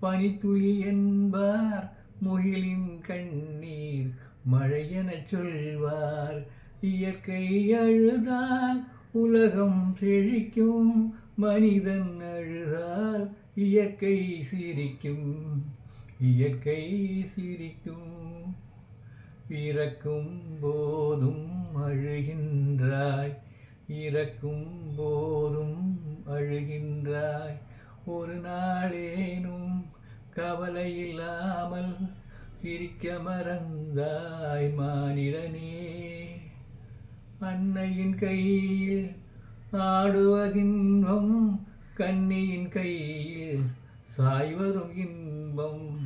பனித்துளி என்பார் முகிலின் கண்ணீர் மழையெனச் சொல்வார். இயற்கை அழுதால் உலகம் செழிக்கும் மனிதன் அழுதால் இயற்கை சிரிக்கும். இயற்கை சிரிக்கும் பிறக்கும் போதும் அழுகின்றாய். இறக்கும் போதும் அழுகின்றாய். ஒரு நாளே கவலை இல்லாமல் சிரிக்க மறந்தாய் மானிடனே. அன்னையின் கையில் ஆடுவதின்பம் கண்ணியின் கையில் சாய்வரும் இன்பம்.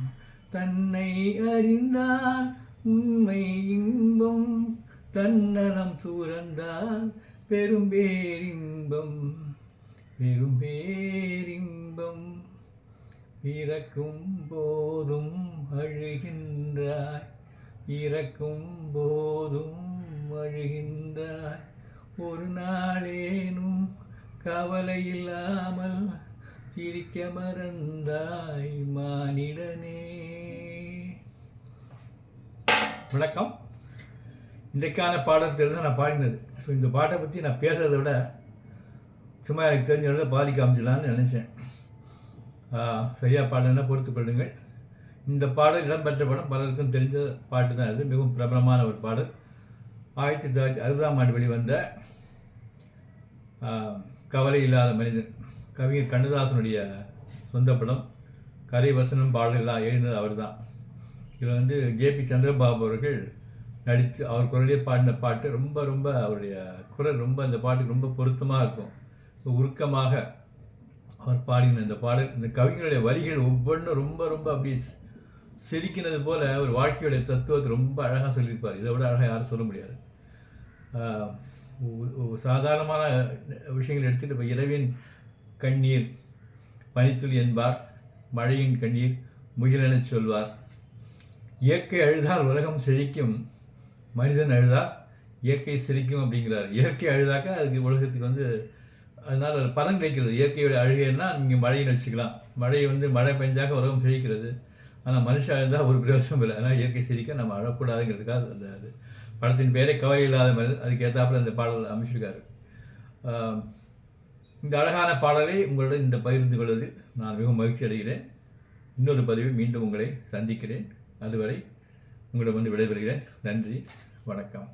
தன்னை அறிந்தால் உண்மை இன்பம் தன்னலம் துறந்தால் பெரும்பேரின்பம். பெரும்பேரின்பம் இறக்கும் போதும் அழுகின்றாய். இறக்கும் போதும் அழுகின்றாய். ஒரு நாளேனும் கவலை இல்லாமல் சிரிக்க மறந்தாய் மானிடனே. வணக்கம். இன்றைக்கான பாடத்தில் தான் நான் பாடினது. ஸோ இந்த பாட்டை பற்றி நான் பேசுகிறத விட சும்மா எனக்கு தெரிஞ்ச பாதி காமிச்சலான்னு நினச்சேன். சரியாக பாடலைன்னா பொறுத்து கொள்ளுங்கள். இந்த பாடல் இடம்பெற்ற படம் பலருக்கும் தெரிஞ்ச பாட்டு தான் இது மிகவும் பிரபலமான ஒரு பாடல். ஆயிரத்தி தொள்ளாயிரத்தி அறுபதாம் ஆண்டு வெளிவந்த கவலை இல்லாத மனிதன். கவிஞர் கண்ணதாசனுடைய சொந்த படம். கரை வசனம் பாடல் எழுந்தது அவர் தான் இதில் வந்து ஜேபி சந்திரபாபு அவர்கள் நடித்து அவர் குரலே பாடின பாட்டு ரொம்ப ரொம்ப அவருடைய குரல் ரொம்ப அந்த பாட்டுக்கு ரொம்ப பொருத்தமாக இருக்கும். உருக்கமாக அவர் பாடின இந்த பாடல் இந்த கவிஞருடைய வரிகள் ஒவ்வொன்றும் ரொம்ப ரொம்ப அப்படி சிரிக்கினது போல் ஒரு வாழ்க்கையுடைய தத்துவத்தை ரொம்ப அழகாக சொல்லியிருப்பார். இதை விட அழகாக யாரும் சொல்ல முடியாது. சாதாரணமான விஷயங்கள் எடுத்துகிட்டு இப்போ இரவின் கண்ணீர் பனித்துளி என்பார் மழையின் கண்ணீர் முகிலெனச் சொல்வார். இயற்கை அழுதால் உலகம் செழிக்கும் மனிதன் அழுதால் இயற்கை சிரிக்கும் அப்படிங்கிறார். இயற்கை அழுதாக்கா அதுக்கு உலகத்துக்கு வந்து அதனால் பலன் கிடைக்கிறது. இயற்கையோட அழுகைன்னா நீங்கள் மழைன்னு வச்சுக்கலாம். மழை வந்து மழை பெஞ்சாக உலகம் செழிக்கிறது. ஆனால் மனுஷன் அழுதால் ஒரு பிரயோசனம் இல்லை. அதனால் இயற்கை சிரிக்க நம்ம அழக்கூடாதுங்கிறதுக்காக அந்த அது படத்தின் பேரே கவலை இல்லாத மனிதன் அதுக்கேற்றாப்புல அந்த பாடல் அமைச்சிருக்காரு. இந்த அழகான பாடலை உங்களுடன் இந்த பகிர்ந்து கொள்வதில் நான் மிகவும் மகிழ்ச்சி அடைகிறேன். இன்னொரு பதிவில் மீண்டும் உங்களை சந்திக்கிறேன். அதுவரை உங்களிடம் வந்து விடைபெறுகிறேன். நன்றி வணக்கம்.